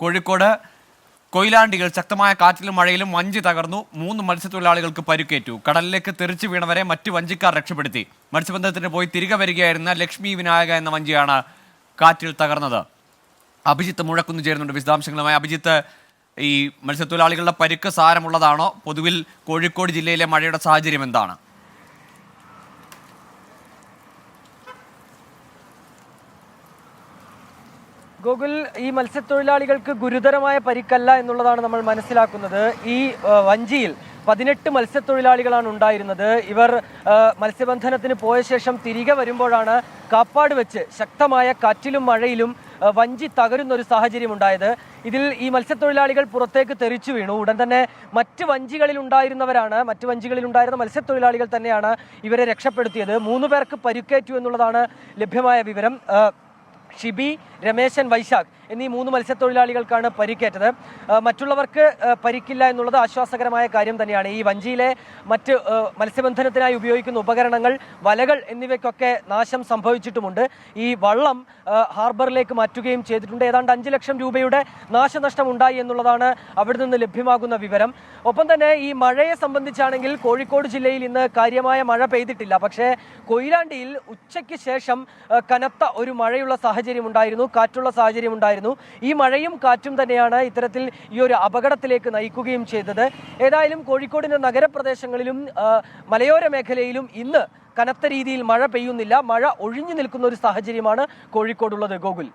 കോഴിക്കോട് കൊയിലാണ്ടികൾ ശക്തമായ കാറ്റിലും മഴയിലും വഞ്ചി തകർന്നു. മൂന്ന് മത്സ്യത്തൊഴിലാളികൾക്ക് പരുക്കേറ്റു. കടലിലേക്ക് തെറിച്ചു വീണവരെ മറ്റു വഞ്ചിക്കാർ രക്ഷപ്പെടുത്തി. മത്സ്യബന്ധനത്തിന് പോയി തിരികെ വരികയായിരുന്ന ലക്ഷ്മി വിനായക എന്ന വഞ്ചിയാണ് കാറ്റിൽ തകർന്നത്. അഭിജിത്ത് മുഴക്കുന്ന് ചേരുന്നുണ്ട്. വിശദാംശങ്ങളുമായി അഭിജിത്ത് ഈ മത്സ്യത്തൊഴിലാളികളുടെ പരുക്ക് സാരമുള്ളതാണോ? പൊതുവിൽ കോഴിക്കോട് ജില്ലയിലെ മഴയുടെ സാഹചര്യം എന്താണ്? ഗൂഗിൾ ഈ മത്സ്യത്തൊഴിലാളികൾക്ക് ഗുരുതരമായ പരിക്കല്ല എന്നുള്ളതാണ് നമ്മൾ മനസ്സിലാക്കുന്നത്. ഈ വഞ്ചിയിൽ പതിനെട്ട് മത്സ്യത്തൊഴിലാളികളാണ് ഉണ്ടായിരുന്നത്. ഇവർ മത്സ്യബന്ധനത്തിന് പോയ ശേഷം തിരികെ വരുമ്പോഴാണ് കാപ്പാട് വെച്ച് ശക്തമായ കാറ്റിലും മഴയിലും വഞ്ചി തകരുന്ന ഒരു സാഹചര്യം ഉണ്ടായത്. ഇതിൽ ഈ മത്സ്യത്തൊഴിലാളികൾ പുറത്തേക്ക് തെറിച്ചു വീണു. ഉടൻ തന്നെ മറ്റ് വഞ്ചികളിൽ ഉണ്ടായിരുന്നവരാണ് മറ്റ് വഞ്ചികളിൽ ഉണ്ടായിരുന്ന മത്സ്യത്തൊഴിലാളികൾ തന്നെയാണ് ഇവരെ രക്ഷപ്പെടുത്തിയത്. മൂന്ന് പേർക്ക് പരുക്കേറ്റു എന്നുള്ളതാണ് ലഭ്യമായ വിവരം. ഷിബി രമേശൻ വൈശാഖ്. എന്നീ മൂന്ന് മത്സ്യത്തൊഴിലാളികൾക്കാണ് പരിക്കേറ്റത്. മറ്റുള്ളവർക്ക് പരിക്കില്ല എന്നുള്ളത് ആശ്വാസകരമായ കാര്യം തന്നെയാണ്. ഈ വഞ്ചിയിലെ മറ്റ് മത്സ്യബന്ധനത്തിനായി ഉപയോഗിക്കുന്ന ഉപകരണങ്ങൾ വലകൾ എന്നിവയ്ക്കൊക്കെ നാശം സംഭവിച്ചിട്ടുമുണ്ട്. ഈ വള്ളം ഹാർബറിലേക്ക് മാറ്റുകയും ചെയ്തിട്ടുണ്ട്. ഏതാണ്ട് അഞ്ച് ലക്ഷം രൂപയുടെ നാശനഷ്ടം ഉണ്ടായി എന്നുള്ളതാണ് അവിടെ നിന്ന് ലഭ്യമാകുന്ന വിവരം. ഒപ്പം തന്നെ ഈ മഴയെ സംബന്ധിച്ചാണെങ്കിൽ കോഴിക്കോട് ജില്ലയിൽ ഇന്ന് കാര്യമായ മഴ പെയ്തിട്ടില്ല. പക്ഷേ കൊയിലാണ്ടിയിൽ ഉച്ചയ്ക്ക് ശേഷം കനത്ത ഒരു മഴയുള്ള സാഹചര്യം ഉണ്ടായിരുന്നു കാറ്റുള്ള സാഹചര്യം ഉണ്ടായിരുന്നു ഈ മഴയും കാറ്റും തന്നെയാണ് ഇത്തരത്തിൽ ഈ ഒരു അപകടത്തിലേക്ക് നയിക്കുകയും ചെയ്തത്. ഏതായാലും കോഴിക്കോടിന്റെ നഗരപ്രദേശങ്ങളിലും മലയോര മേഖലയിലും ഇന്ന് കനത്ത രീതിയിൽ മഴ പെയ്യുന്നില്ല. മഴ ഒഴിഞ്ഞു നിൽക്കുന്ന ഒരു സാഹചര്യമാണ് കോഴിക്കോടുള്ളത്. ഗോകുൽ.